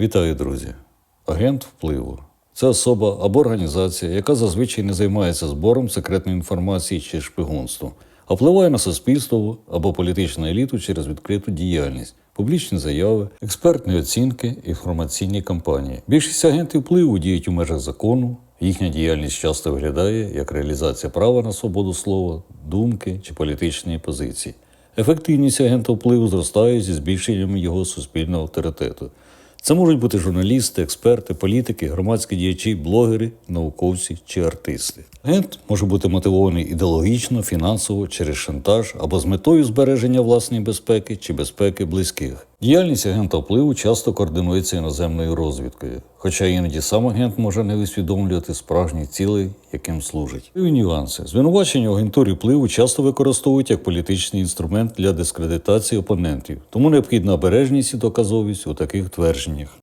Вітаю, друзі! Агент впливу це особа або організація, яка зазвичай не займається збором секретної інформації чи шпигунством, а впливає на суспільство або політичну еліту через відкриту діяльність, публічні заяви, експертні оцінки, інформаційні кампанії. Більшість агентів впливу діють у межах закону. Їхня діяльність часто виглядає як реалізація права на свободу слова, думки чи політичної позиції. Ефективність агента впливу зростає зі збільшенням його суспільного авторитету. Це можуть бути журналісти, експерти, політики, громадські діячі, блогери, науковці чи артисти. Агент може бути мотивований ідеологічно, фінансово, через шантаж або з метою збереження власної безпеки чи безпеки близьких. Діяльність агента впливу часто координується іноземною розвідкою, хоча іноді сам агент може не усвідомлювати справжні цілі, яким служить. І нюанси. Звинувачення в агентурі впливу часто використовують як політичний інструмент для дискредитації опонентів, тому необхідна обережність і доказовість у таких твердженнях.